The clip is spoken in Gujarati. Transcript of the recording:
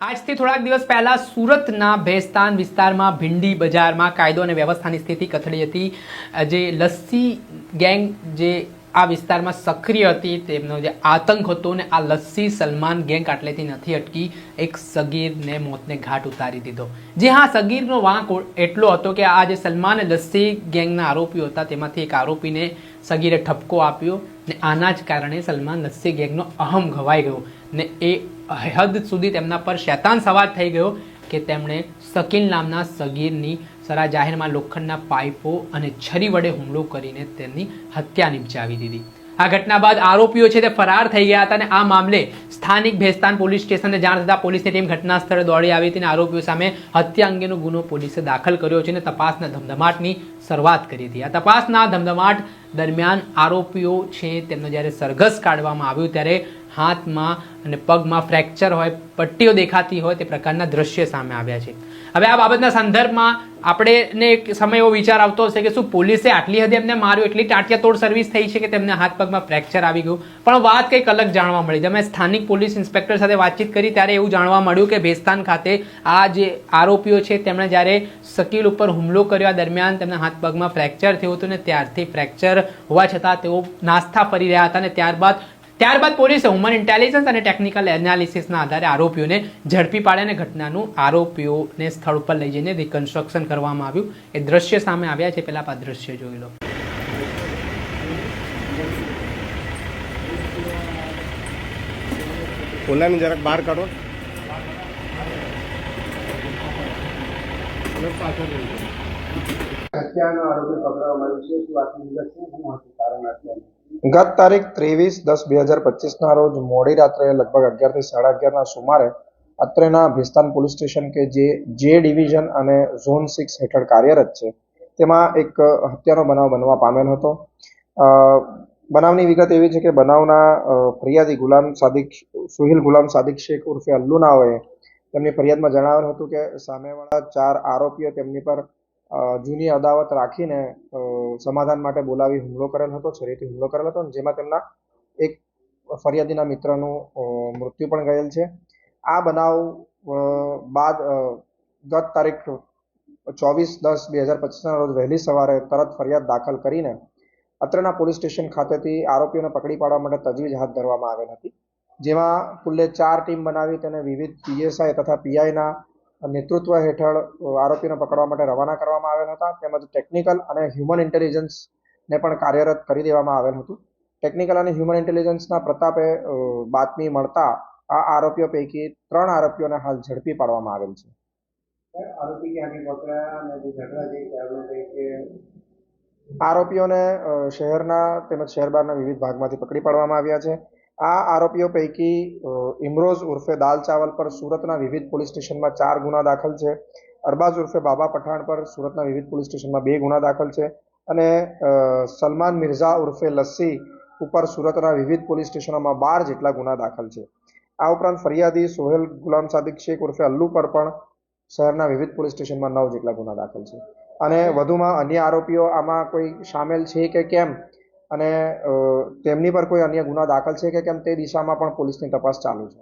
આજથી થોડાક દિવસ પહેલા સુરતના ભેસ્તાન વિસ્તારમાં ભીંડી બજારમાં કાયદો અને વ્યવસ્થાની સ્થિતિ કથળી હતી. જે લસ્સી ગેંગ જે આ વિસ્તારમાં સક્રિય હતી, તેમનો જે આતંક હતો ને આ લસ્સી સલમાન ગેંગ આટલેથી નથી અટકી, એક સગીરને મોતને ઘાટ ઉતારી દીધો. જે હા, સગીરનો વાંક એટલો હતો કે આ જે સલમાન લસ્સી ગેંગના આરોપીઓ હતા, તેમાંથી એક આરોપીને સગીરે ઠપકો આપ્યો ને આના જ કારણે સલમાન લસ્સી ગેંગનો અહમ ઘવાઈ ગયો ને એ હદ સુધી તેમના પર શૈતાન સવાર થઈ ગયો કે તેમણે શકીલ નામના સગીરની સરા જાહેરમાં લોખંડના પાઇપો અને છરી વડે હુમલો કરીને તેમની હત્યા નિપજાવી દીધી. આ ઘટના બાદ આરોપીઓ છે તે ફરાર થઈ ગયા હતા અને આ મામલે સ્થાનિક ભેસ્તાન પોલીસ સ્ટેશનને જાણ થતાં પોલીસની ટીમ ઘટના સ્થળે દોડી આવી હતી અને આરોપીઓ સામે હત્યા અંગેનો ગુનો પોલીસે દાખલ કર્યો છે અને તપાસના ધમધમાટની શરૂઆત કરી હતી. આ તપાસના ધમધમાટ દરમિયાન આરોપીઓ છે તેમનો જ્યારે સરઘસ કાઢવામાં આવ્યું ત્યારે હાથમાં અને પગમાં ફ્રેક્ચર હોય, પટ્ટીઓ દેખાતી હોય તે પ્રકારના દ્રશ્ય સામે આવ્યા છે. હવે આ બાબતના સંદર્ભમાં આપણે એક સમય એવો વિચાર આવતો હશે કે શું પોલીસે આટલી હદે એમને માર્યું? એટલી ટાંટિયાતોડ સર્વિસ થઈ છે કે તેમને હાથ પગમાં ફ્રેક્ચર આવી ગયું? પણ વાત કંઈક અલગ જાણવા મળી. તમે સ્થાનિક પોલીસ ઇન્સ્પેક્ટર સાથે વાતચીત કરી ત્યારે એવું જાણવા મળ્યું કે ભેસ્તાન ખાતે આ જે આરોપીઓ છે, તેમણે જ્યારે શકીલ ઉપર હુમલો કર્યો, આ દરમિયાન તેમના હાથ પગમાં ફ્રેક્ચર થયું હતું ને ત્યારથી ફ્રેક્ચર હોવા છતાં તેઓ નાસ્તા ફરી રહ્યા હતા અને ત્યારબાદ ત્યારબાદ પોલીસે હ્યુમન ઇન્ટેલિજન્સ અને ટેકનિકલ એનાલિસિસના આધારે આરોપીઓને ઝડપી પાડ્યા અને ઘટનાનું આરોપીઓને સ્થળ પર લઈ જઈને રિકન્સ્ટ્રક્શન કરવામાં આવ્યું. એ દ્રશ્ય સામે આવ્યા છે. પહેલાં આ દ્રશ્ય જોઈ લો. ઓલાને જરાક બહાર કાઢો. હત્યાનો આરોપી પકડવા આવ્યો છે. શું વાત છે? શું હતું ગત તારીખ ત્રેવીસ દસ બે હજાર પચીસના રોજ મોડી રાત્રે લગભગ અગિયારથી સાડા અગિયારના સુમારે અત્રેના ભિસ્તાન પોલીસ સ્ટેશન કે જે જે ડિવિઝન અને ઝોન સિક્સ હેઠળ કાર્યરત છે, તેમાં એક હત્યાનો બનાવ બનવા પામેલ હતો. બનાવની વિગત એવી છે કે બનાવના ફરિયાદી ગુલામ સાદિક, સુહિલ ગુલામ સાદિક શેખ ઉર્ફે અલ્લુનાઓએ તેમની ફરિયાદમાં જણાવેલ હતું કે સામેવાળા ચાર આરોપીઓ તેમની પર જૂની અદાવત રાખીને સમાધાન માટે બોલાવી હુમલો કરેલ હતો છરીથી હુમલો કરેલ હતો જેમાં તેમના એક ફરિયાદીના મિત્રનું મૃત્યુ પણ ગયેલ છે. આ બનાવ બાદ ગત તારીખ ચોવીસ દસ બે હજાર પચીસના રોજ વહેલી સવારે તરત ફરિયાદ દાખલ કરીને અત્રના પોલીસ સ્ટેશન ખાતેથી આરોપીઓને પકડી પાડવા માટે તજવીજ હાથ ધરવામાં આવેલ હતી. જેમાં કુલ્લે ચાર ટીમ બનાવી તેને વિવિધ પીએસઆઈ તથા પીઆઈના નેતૃત્વ હેઠળ આરોપીને પકડવા માટે રવાના કરવામાં આવેલ હતા. તેમજ ટેકનિકલ અને હ્યુમન ઇન્ટેલિજન્સને પણ કાર્યરત કરી દેવામાં આવેલ હતું. ટેકનિકલ અને હ્યુમન ઇન્ટેલિજન્સના પ્રતાપે બાતમી મળતા આ આરોપીઓ પૈકી ત્રણ આરોપીઓને હાલ ઝડપી પાડવામાં આવેલ છે. આરોપી ક્યાંથી પકડાયા અને ઝઘડા છે કારણ કે આરોપીઓને શહેરના તેમજ શહેર બહારના વિવિધ ભાગમાંથી પકડી પાડવામાં આવ્યા છે. આ આરોપીઓ પૈકી ઇમરોઝ ઉર્ફે દાલ ચાવલ પર સુરતના વિવિધ પોલીસ સ્ટેશનમાં ચાર ગુના દાખલ છે. અરબાઝ ઉર્ફે બાબા પઠાણ પર સુરતના વિવિધ પોલીસ સ્ટેશનમાં બે ગુના દાખલ છે. અને સલમાન મિર્ઝા ઉર્ફે લસ્સી ઉપર સુરતના વિવિધ પોલીસ સ્ટેશનોમાં બાર જેટલા ગુના દાખલ છે. આ ઉપરાંત ફરિયાદી સોહેલ ગુલામ સાદિક શેખ ઉર્ફે અલ્લુ પર પણ શહેરના વિવિધ પોલીસ સ્ટેશનમાં નવ જેટલા ગુના દાખલ છે. અને વધુમાં અન્ય આરોપીઓ આમાં કોઈ સામેલ છે કે કેમ? અને તેમની પર કોઈ અન્ય ગુના દાખલ છે કે કેમ તે દિશામાં પણ પોલીસની તપાસ ચાલુ છે?